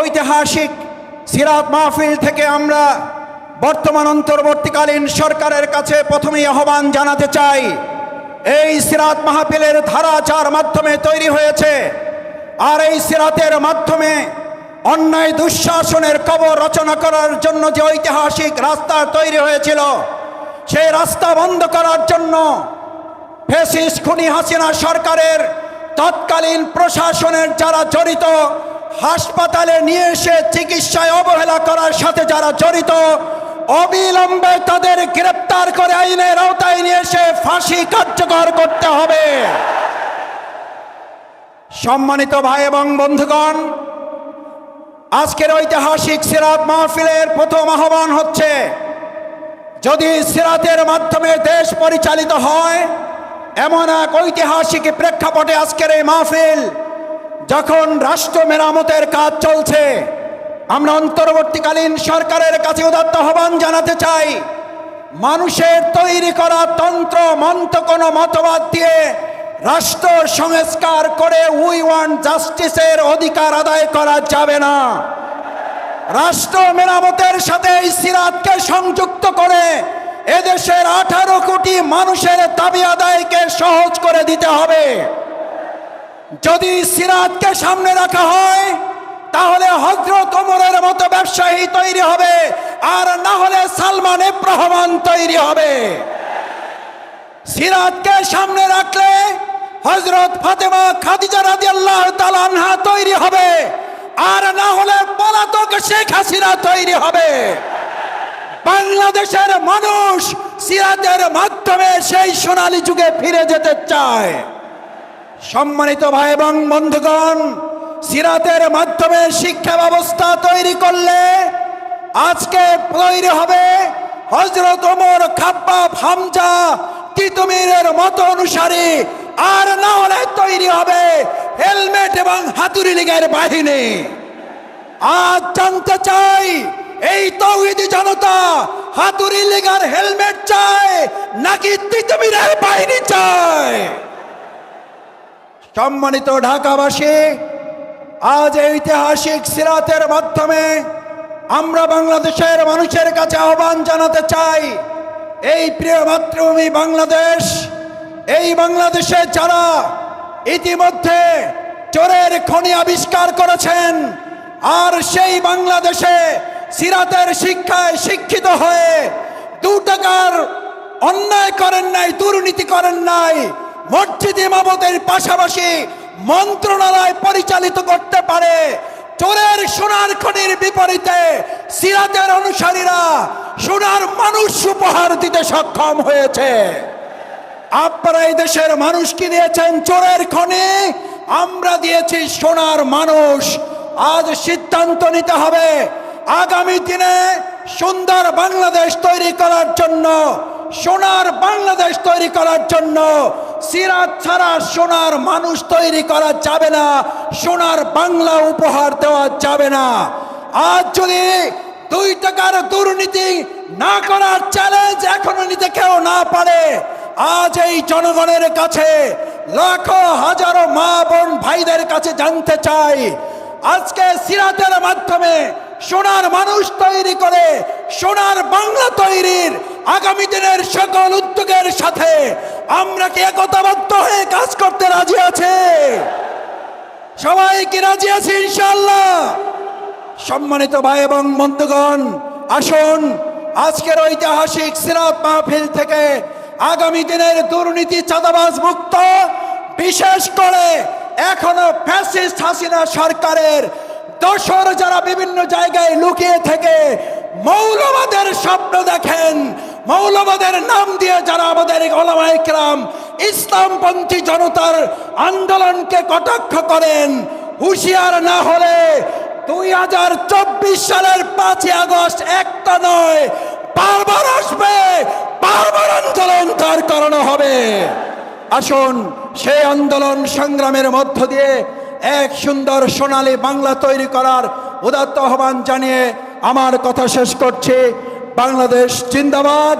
ঐতিহাসিক সিরাত মাহফিল থেকে আমরা বর্তমান অন্তর্বর্তীকালীন সরকারের কাছে প্রথমেই আহ্বান জানাতে চাই। এই সিরাত মাহফিলের ধারাচার মাধ্যমে তৈরি হয়েছে। আর এই সিরাতের মাধ্যমে অন্যায় দুঃশাসনের কবর রচনা করার জন্য যে ঐতিহাসিক রাস্তা তৈরি হয়েছিল, সেই রাস্তা বন্ধ করার জন্য ফেসিস খুনি হাসিনা সরকারের তৎকালীন প্রশাসনের যারা জড়িত হাসপাতালে নিয়ে এসে চিকিৎসায় অবহেলা করার সাথে যারা জড়িত, অবিলম্বে তাদের গ্রেপ্তার করে আইনের আওতায় নিয়ে এসে ফাঁসি কার্যকর করতে হবে। সম্মানিত ভাই এবং বন্ধুগণ, আজকের ঐতিহাসিক সিরাত মাহফিলের প্রথম আহ্বান হচ্ছে, যদি সিরাতের মাধ্যমে দেশ পরিচালিত হয়, এমন এক ঐতিহাসিক প্রেক্ষাপটে আজকের এই মাহফিল যখন রাষ্ট্র মেরামতের কাজ চলছে, আমরা অন্তর্বর্তীকালীন সরকারের কাছে উদাত্ত আহ্বান জানাতে চাই, মানুষের তৈরি করা তন্ত্র, মন্ত্র কোনো মতবাদ দিয়ে রাষ্ট্র সংস্কার করে উই ওয়ান জাস্টিসের অধিকার আদায় করা যাবে না। রাষ্ট্র মেরামতের সাথে এই সিরাতকে সংযুক্ত করে এদেশের আঠারো কোটি মানুষের দাবি আদায়কে সহজ করে দিতে হবে। যদি সিরাতকে সামনে রাখা হয়, তাহলে হজরত ওমরের মতো ব্যবসায়ী তৈরি হবে, আর না হলে সালমান রহমান তৈরি হবে। সিরাতকে সামনে রাখলে হজরত ফাতেমা খাদিজা রাজি আল্লাহ তালানহা তৈরি হবে, আর না হলে পলাতক শেখ হাসিনা তৈরি হবে। বাংলাদেশের মানুষ সিরাতের মাধ্যমে সেই সোনালী যুগে ফিরে যেতে চায়। সম্মানিত ভাই এবং বন্ধুগণ, সিরাতের মাধ্যমে শিক্ষা ব্যবস্থা তৈরি করলে আজকে তৈরি হবে হজরত ওমর খাব্বাব হামজা তিতুমিরের মতো অনুসারী। আর না হলে তৈরি হবে হেলমেট এবং হাতুড়ি লীগের বাহিনী। আজ জানতে চাই, এই তৌহিদি জনতা হাতুড়ি লীগার হেলমেট চায় নাকি তিতুমিরের বাহিনী চায়? সম্মানিত ঢাকাবাসী, আজ এই ঐতিহাসিক সিরাতের মাধ্যমে আমরা বাংলাদেশের মানুষের কাছে আহ্বান জানাতে চাই, এই প্রিয় মাতৃভূমি বাংলাদেশ, এই বাংলাদেশে যারা ইতিমধ্যে চোরের খনি আবিষ্কার করেছেন, আর সেই বাংলাদেশে সিরাতের শিক্ষায় শিক্ষিত হয়ে দু টাকার অন্যায় করেন নাই, দুর্নীতি করেন নাই মসজিদ ইমামতের পাশাপাশি মন্ত্রণালয় পরিচালিত করতে পারে। চোরের সোনার খনির বিপরীতে সিরাতের অনুসারীরা সোনার মানুষ উপহার দিতে সক্ষম হয়েছে। আপনারা এই দেশের মানুষ কি দিয়েছেন? চোরের খনি। আমরা দিয়েছি সোনার মানুষ। আজ সিদ্ধান্ত নিতে হবে আগামী দিনে সুন্দর বাংলাদেশ তৈরি করার জন্য, সোনার বাংলাদেশ তৈরি করার জন্য সিরাত ছাড়া সোনার মানুষ তৈরি করা যাবে না, সোনার বাংলা উপহার দেওয়া যাবে না। আজ যদি দুই টাকার দুর্নীতি না করার চ্যালেঞ্জ এখনও নিতে কেউ না পারে, আজ এই জনগণের কাছে লাখো হাজারো মা বোন ভাইদের কাছে জানতে চাই, আজকে সিরাতের মাধ্যমে সোনার মানুষ তৈরি করে, সোনার বাংলা তৈরির আগামী দিনের সকল উদ্যোগের সাথে আমরা কি একতাবদ্ধ হয়ে কাজ করতে রাজি আছে? সবাই কি রাজি আছে ইনশাল্লাহ সম্মানিত ভাই এবং বন্ধুগণ, আসুন আজকের ঐতিহাসিক সিরাত মাহফিল থেকে আগামী দিনের দুর্নীতি চাঁদাবাজ মুক্ত, বিশেষ করে এখনও ফ্যাসিস্ট হাসিনা সরকারের দোসর যারা বিভিন্ন জায়গায় লুকিয়ে থেকে মৌলবাদের স্বপ্ন দেখেন মৌলবাদের নাম দিয়ে যারা আমাদের ওলামাইকরাম ইসলামপন্থী জনতার আন্দোলনকে কটাক্ষ করেন, হুঁশিয়ার না হলে দুই হাজার চব্বিশ সালের পাঁচই আগস্ট একটা নয়, বারবার আসবে, বারবার আন্দোলন তার কারণ হবে। আসুন সেই আন্দোলন সংগ্রামের মধ্য দিয়ে এক সুন্দর সোনালী বাংলা তৈরি করার উদাত্ত আহ্বান জানিয়ে আমার কথা শেষ করছি। বাংলাদেশ জিন্দাবাদ।